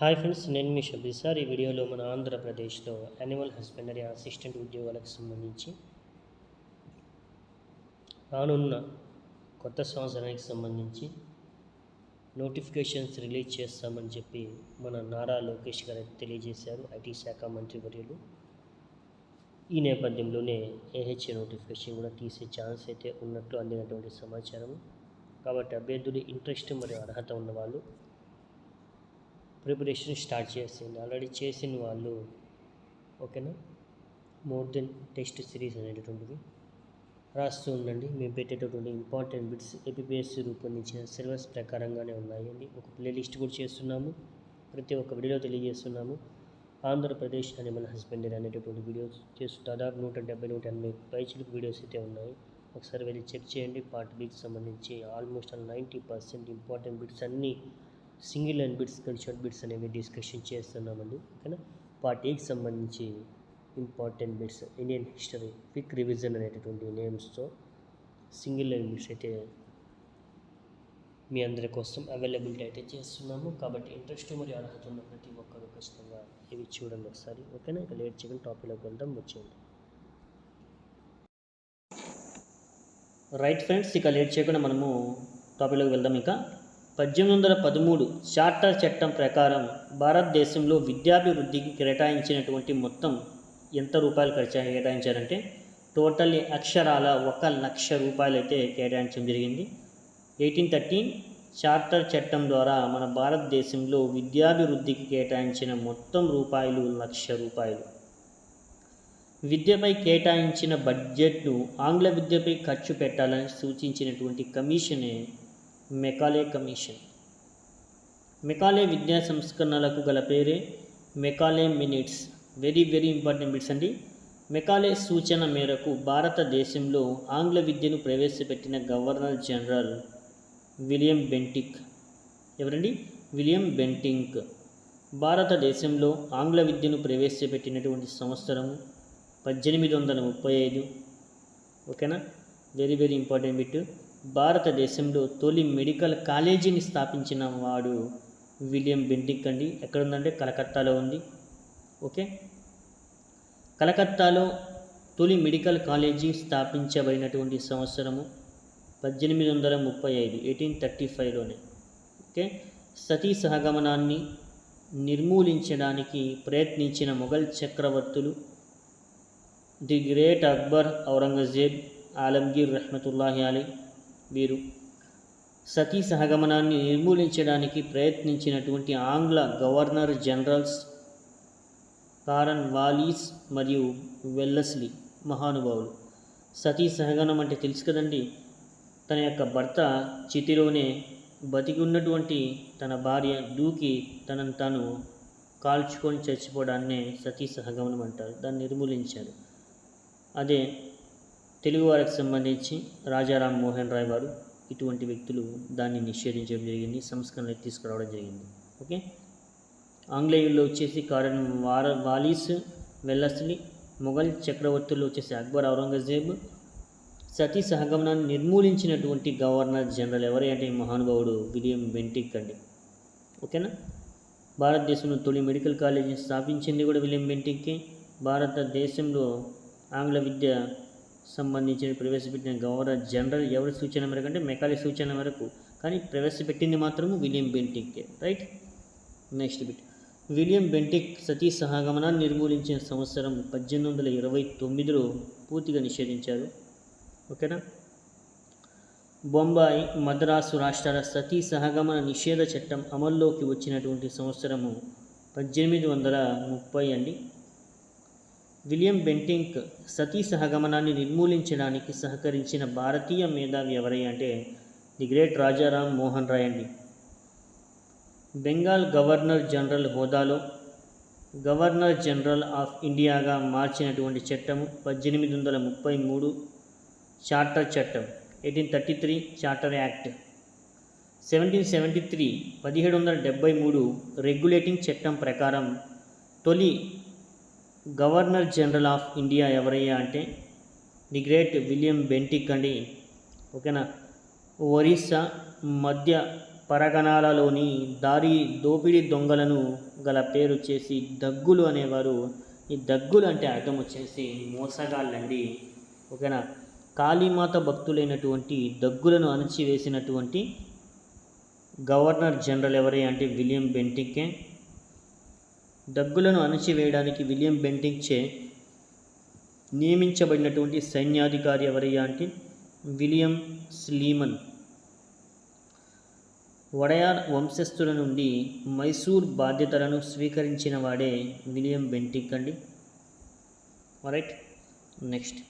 Hi friends నేను మీ షబీ sir. ఈ వీడియోలో మన ఆంధ్రప్రదేశ్లో యానిమల్ హస్బెండరీ అసిస్టెంట్ ఉద్యోగాలకు సంబంధించి రానున్న కొత్త సంవత్సరానికి సంబంధించి నోటిఫికేషన్స్ రిలీజ్ చేస్తామని చెప్పి మన నారా లోకేష్ గారు తెలియజేశారు ఐటీ శాఖ మంత్రి వర్యులు. ఈ నేపథ్యంలోనే ఏహెచ్ఏ నోటిఫికేషన్ కూడా తీసే ఛాన్స్ అయితే ఉన్నట్లు అందినటువంటి సమాచారం కాబట్టి అభ్యర్థులు ఇంట్రెస్ట్ మరియు అర్హత ఉన్నవాళ్ళు ప్రిపరేషన్ స్టార్ట్ చేసింది ఆల్రెడీ చేసిన వాళ్ళు. ఓకేనా మోర్ దెన్ టెస్ట్ సిరీస్ అనేటటువంటిది. రాస్తూ ఉండండి. మేము పెట్టేటటువంటి ఇంపార్టెంట్ బిట్స్ ఏపీఎస్సి రూపొందించిన సిలబస్ ప్రకారంగానే ఉన్నాయండి. ఒక ప్లేలిస్ట్ కూడా చేస్తున్నాము. ప్రతి ఒక్క వీడియోలో తెలియజేస్తున్నాము. ఆంధ్రప్రదేశ్ అనిమల్ హస్బెండరీ అనేటటువంటి వీడియోస్ చేస్తూ దాదాపు నూట డెబ్బై నూట ఎనభై పైచులకు వీడియోస్ అయితే ఉన్నాయి. ఒకసారి వెళ్ళి చెక్ చేయండి. పార్ట్ బికి సంబంధించి almost ninety percent important bits అన్నీ సింగిల్ లైన్ బిట్స్ కానీ షార్ట్ బిట్స్ అనేవి డిస్కషన్ చేస్తున్నామండి. ఓకేనా? పార్ట్ ఏకి సంబంధించి important bits Indian history quick revision అనేటటువంటి నేమ్స్తో సింగిల్ లైన్ బిట్స్ అయితే మీ అందరి కోసం అవైలబిలిటీ అయితే చేస్తున్నాము. కాబట్టి ఇంట్రెస్ట్ మరియు అర్హత ఉన్న ప్రతి ఒక్కరు ఖచ్చితంగా ఇవి చూడండి ఒకసారి. ఓకేనా? ఇక లేట్ చేయకుండా టాపిక్లోకి వెళ్దాం వచ్చేయండి. రైట్ ఫ్రెండ్స్ ఇక లేట్ చేయకుండా మనము టాపిక్లోకి వెళ్దాం ఇంకా. పద్దెనిమిది వందల పదమూడు చార్టర్ చట్టం ప్రకారం భారతదేశంలో విద్యాభివృద్ధికి కేటాయించినటువంటి మొత్తం ఎంత రూపాయలు ఖర్చు కేటాయించారంటే టోటల్ అక్షరాల ఒక లక్ష రూపాయలు అయితే కేటాయించడం జరిగింది. ఎయిటీన్ థర్టీన్ చార్టర్ చట్టం ద్వారా మన భారతదేశంలో విద్యాభివృద్ధికి కేటాయించిన మొత్తం రూపాయలు లక్ష రూపాయలు. విద్యపై కేటాయించిన బడ్జెట్ను ఆంగ్ల విద్యపై ఖర్చు పెట్టాలని సూచించినటువంటి కమిషనే మెకాలే కమిషన్. మెకాలే విద్యా సంస్కరణలకు గల పేరే Macaulay minutes. Very very important bits అండి. మెకాలే సూచన మేరకు భారతదేశంలో ఆంగ్ల విద్యను ప్రవేశపెట్టిన గవర్నర్ జనరల్ విలియం బెంటిక్. ఎవరండి? William Bentinck. భారతదేశంలో ఆంగ్ల విద్యను ప్రవేశపెట్టినటువంటి సంవత్సరము పద్దెనిమిది వందల ముప్పై ఐదు. ఓకేనా? Very very important bit. భారతదేశంలో తొలి మెడికల్ కాలేజీని స్థాపించిన వాడు విలియం బెంటిక్ అండి ఎక్కడ ఉందంటే కలకత్తాలో ఉంది. ఓకే? కలకత్తాలో తొలి మెడికల్ కాలేజీ స్థాపించబడినటువంటి సంవత్సరము పద్దెనిమిది వందల ముప్పై ఐదు ఎయిటీన్ థర్టీ ఫైవ్లోనే. ఓకే? సతీ సహగమనాన్ని నిర్మూలించడానికి ప్రయత్నించిన మొఘల్ చక్రవర్తులు ది గ్రేట్ అక్బర్ ఔరంగజేబ్ ఆలంగీర్ రహమతుల్లాహి అలీ వీరు సతీ సహగమనాన్ని నిర్మూలించడానికి ప్రయత్నించినటువంటి ఆంగ్ల గవర్నర్ జనరల్స్ కారన్ వాలీస్ మరియు వెల్లస్లీ మహానుభావులు. సతీ సహగమనం అంటే తెలుసు కదండి? తన యొక్క భర్త చితిలోనే బతికి ఉన్నటువంటి తన భార్య దూకి తనను తాను కాల్చుకొని చచ్చిపోవడాన్నే సతీ సహగమనం అంటారు. దాన్ని నిర్మూలించారు. అదే తెలుగువారికి సంబంధించి రాజారాం మోహన్ రాయ్ వారు ఇటువంటి వ్యక్తులు దాన్ని నిషేధించడం జరిగింది సంస్కరణలు తీసుకురావడం జరిగింది. ఓకే? ఆంగ్లేయుల్లో వచ్చేసి కారణం వార వాలీస్ వెల్లస్లీ మొఘల్ చక్రవర్తులు వచ్చేసి అక్బర్ ఔరంగజేబ్ సతీ సహగమనాన్ని నిర్మూలించినటువంటి గవర్నర్ జనరల్ ఎవరి అంటే మహానుభావుడు విలియం బెంటిక్ అండి. ఓకేనా? భారతదేశంలో తొలి మెడికల్ కాలేజీని స్థాపించింది కూడా విలియం బెంటిక్కి. భారతదేశంలో ఆంగ్ల విద్య సంబంధించిన ప్రవేశపెట్టిన గవర్నర్ జనరల్ ఎవరి సూచన మేరకు అంటే మెకాలి సూచన మేరకు. కానీ ప్రవేశపెట్టింది మాత్రము William బెంటిక్కే right? Next bit. William Bentinck సతీ సహగమనాన్ని నిర్మూలించిన సంవత్సరం పద్దెనిమిది వందల ఇరవై తొమ్మిదిలో పూర్తిగా నిషేధించారు. ఓకేనా? బొంబాయి మద్రాసు రాష్ట్రాల సతీ సహగమన నిషేధ చట్టం అమల్లోకి వచ్చినటువంటి సంవత్సరము పద్దెనిమిది వందల ముప్పై అండి. విలియం బెంటింక్ సతీ సహగమనాన్ని నిర్మూలించడానికి సహకరించిన భారతీయ మేధావి ఎవరై అంటే ది గ్రేట్ రాజారాం మోహన్ రాయ్ అండి. బెంగాల్ గవర్నర్ జనరల్ హోదాలో గవర్నర్ జనరల్ ఆఫ్ ఇండియాగా మార్చినటువంటి చట్టము పద్దెనిమిది వందల ముప్పై మూడు చార్టర్ చట్టం eighteen thirty three charter act seventeen seventy three పదిహేడు వందల డెబ్బై మూడు రెగ్యులేటింగ్ చట్టం ప్రకారం తొలి గవర్నర్ జనరల్ ఆఫ్ ఇండియా ఎవరయ్యా అంటే ది గ్రేట్ విలియం బెంటిక్ అండి. ఓకేనా? ఒరిస్సా మధ్య పరగణాలలోని దారి దోపిడీ దొంగలను గల పేరు వచ్చేసి దగ్గులు అనేవారు. ఈ దగ్గులు అంటే అర్థం వచ్చేసి మోసగాళ్ళండి. ఓకేనా? కాళీమాత భక్తులైనటువంటి దగ్గులను అణచివేసినటువంటి గవర్నర్ జనరల్ ఎవరే అంటే విలియం బెంటింకే. దగ్గులను అణచివేయడానికి విలియం బెంటింగ్చే నియమించబడినటువంటి సైన్యాధికారి ఎవరయ్యా అంటే విలియం స్లీమన్. వడయార్ వంశస్థుల నుండి మైసూర్ బాధ్యతలను స్వీకరించిన వాడే విలియం బెంటిక్ అండి. రైట్ నెక్స్ట్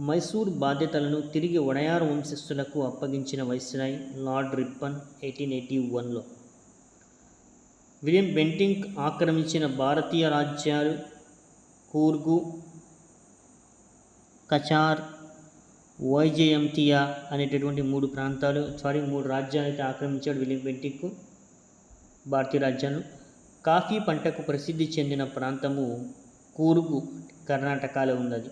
మైసూర్ బాధ్యతలను తిరిగి వడయార్ వంశస్థులకు అప్పగించిన viceroy Lord Ripon eighteen eighty వన్లో. విలియం బెంటింక్ ఆక్రమించిన భారతీయ రాజ్యాలు కూర్గు కచార్ వైజయంతియా అనేటటువంటి మూడు ప్రాంతాలు సారీ మూడు రాజ్యాలు అయితే ఆక్రమించాడు విలియం బెంటిక్ భారతీయ రాజ్యాలు. కాఫీ పంటకు ప్రసిద్ధి చెందిన ప్రాంతము కూర్గు కర్ణాటకలో ఉన్నది.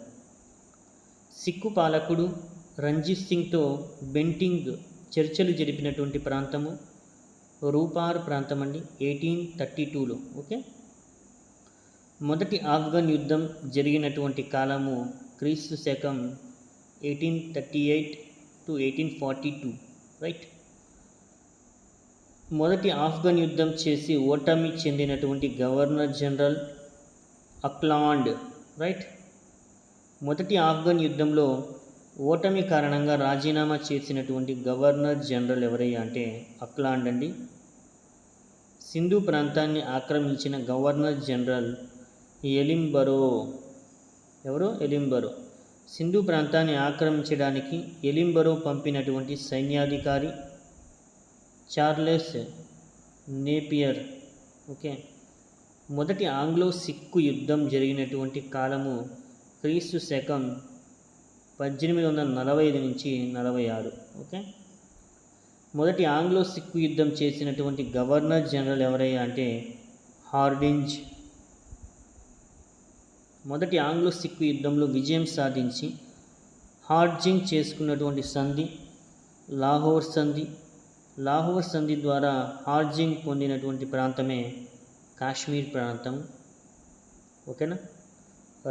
సిక్కు పాలకుడు రంజిత్ సింగ్తో బెంటింగ్ చర్చలు జరిపినటువంటి ప్రాంతము. రూపార్ ప్రాంతం అండి ఎయిటీన్ థర్టీ టూలో ఓకే? మొదటి ఆఫ్ఘన్ యుద్ధం జరిగినటువంటి కాలము క్రీస్తు శకం eighteen thirty eight to eighteen forty two right మొదటి ఆఫ్ఘన్ యుద్ధం చేసి ఓటమి చెందినటువంటి గవర్నర్ జనరల్ అక్లాండ్ రైట్ మొదటి ఆఫ్ఘన్ యుద్ధంలో ఓటమి కారణంగా రాజీనామా చేసినటువంటి గవర్నర్ జనరల్ ఎవరయ్యా అంటే అక్లాండ్ అండి. సింధు ప్రాంతాన్ని ఆక్రమించిన గవర్నర్ జనరల్ ఎలింబరో. ఎవరు? ఎలింబరో. సింధు ప్రాంతాన్ని ఆక్రమించడానికి ఎలింబరో పంపినటువంటి సైన్యాధికారి చార్లెస్ నేపియర్. ఓకే. మొదటి ఆంగ్లో సిక్కు యుద్ధం జరిగినటువంటి కాలము క్రీస్తు శకం పద్దెనిమిది వందల నలభై ఐదు నుంచి నలభై ఆరు ఓకే? మొదటి ఆంగ్లో సిక్కు యుద్ధం చేసినటువంటి గవర్నర్ జనరల్ ఎవరయ్యా అంటే హార్డింజ్. మొదటి ఆంగ్లో సిక్కు యుద్ధంలో విజయం సాధించి హార్జింగ్ చేసుకున్నటువంటి సంధి లాహోర్ సంధి. లాహోర్ సంధి ద్వారా హార్జింగ్ పొందినటువంటి ప్రాంతమే కాశ్మీర్ ప్రాంతం ఓకేనా?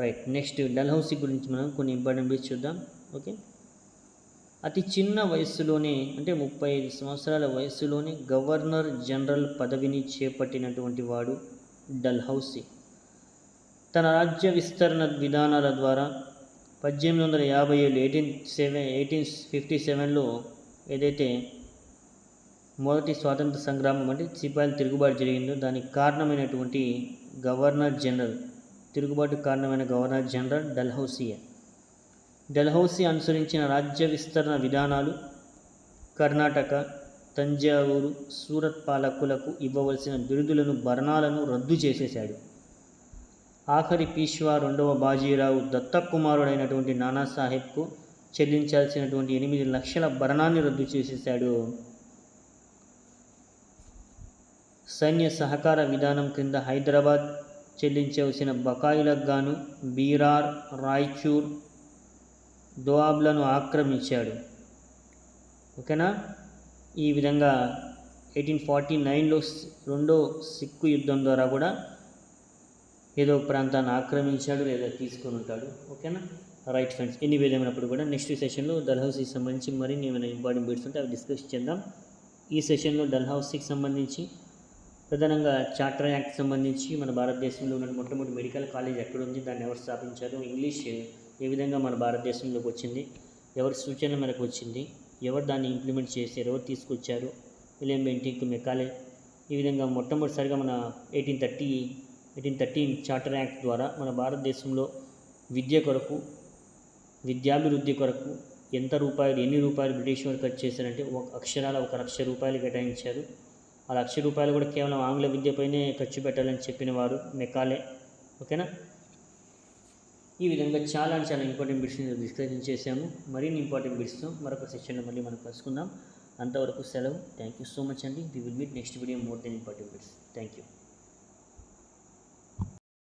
రైట్ నెక్స్ట్ డల్హౌసీ గురించి మనం కొన్ని ఇంపార్టెంట్ బిట్స్ చూద్దాం. ఓకే అతి చిన్న వయస్సులోనే అంటే ముప్పై ఐదు సంవత్సరాల వయస్సులోనే గవర్నర్ జనరల్ పదవిని చేపట్టినటువంటి వాడు డల్హౌసీ. తన రాజ్య విస్తరణ విధానాల ద్వారా పద్దెనిమిది వందల యాభై ఏడు ఎయిటీన్ సెవెన్ ఎయిటీన్ ఫిఫ్టీ సెవెన్లో ఏదైతే మొదటి స్వాతంత్ర సంగ్రామం అంటే సిపాయిల తిరుగుబాటు జరిగిందో దానికి కారణమైనటువంటి గవర్నర్ జనరల్ తిరుగుబాటు కారణమైన గవర్నర్ జనరల్ డల్హౌసియా. డల్హౌసీ అనుసరించిన రాజ్య విస్తరణ విధానాలు కర్ణాటక తంజావూరు సూరత్ పాలకులకు ఇవ్వవలసిన బిరుదులను భరణాలను రద్దు చేసేశాడు. ఆఖరి పీష్వా రెండవ బాజీరావు దత్తకుమారుడైనటువంటి నానాసాహెబ్కు చెల్లించాల్సినటువంటి ఎనిమిది లక్షల భరణాన్ని రద్దు చేసేశాడు. సైన్య సహకార విధానం క్రింద హైదరాబాద్ చెల్లించవలసిన బకాయిలకు గాను బీరార్ రాయ్చూర్ దోఆబ్లను ఆక్రమించాడు. ఓకేనా? ఈ విధంగా ఎయిటీన్ ఫార్టీ నైన్లో రెండో సిక్కు యుద్ధం ద్వారా కూడా ఏదో ప్రాంతాన్ని ఆక్రమించాడు లేదా తీసుకొని ఉంటాడు. ఓకేనా? రైట్ ఫ్రెండ్స్ ఎన్ని విధమైనప్పుడు కూడా నెక్స్ట్ సెషన్లో డల్హౌసీకి సంబంధించి మరిన్ని ఏమైనా ఇంపార్టెంట్ బిట్స్ ఉంటే అవి డిస్కస్ చేద్దాం. ఈ సెషన్లో డల్హౌసీకి సంబంధించి ప్రధానంగా చార్టర్ యాక్ట్ సంబంధించి మన భారతదేశంలో ఉన్న మొట్టమొదటి మెడికల్ కాలేజ్ ఎక్కడ ఉంది దాన్ని ఎవరు స్థాపించారు ఇంగ్లీష్ ఏ విధంగా మన భారతదేశంలోకి వచ్చింది ఎవరి సూచన మేరకు వచ్చింది ఎవరు దాన్ని ఇంప్లిమెంట్ చేశారు ఎవరు తీసుకొచ్చారు విలియం బెంటింగ్ మెకాలే. ఈ విధంగా మొట్టమొదటిసారిగా మన eighteen thirty eighteen thirteen charter act ద్వారా మన భారతదేశంలో విద్య కొరకు విద్యాభివృద్ధి కొరకు ఎంత రూపాయలు ఎన్ని రూపాయలు బ్రిటిష్ వారు ఖర్చు చేశారంటే ఒక అక్షరాల ఒక లక్ష రూపాయలు కేటాయించారు. ఆ లక్ష రూపాయలు కూడా కేవలం ఆంగ్ల విద్యపైనే ఖర్చు పెట్టాలని చెప్పిన వారు మెకాలే. ఓకేనా? ఈ విధంగా చాలా చాలా ఇంపార్టెంట్ బిట్స్ని డిస్కషన్ చేశాము. మరిన్ని ఇంపార్టెంట్ బిట్స్తో మరొక సెషన్లో మళ్ళీ మనం కలుసుకుందాం. అంతవరకు సెలవు. థ్యాంక్ యూ సో మచ్ అండి. We will meet next video more then important bits thank you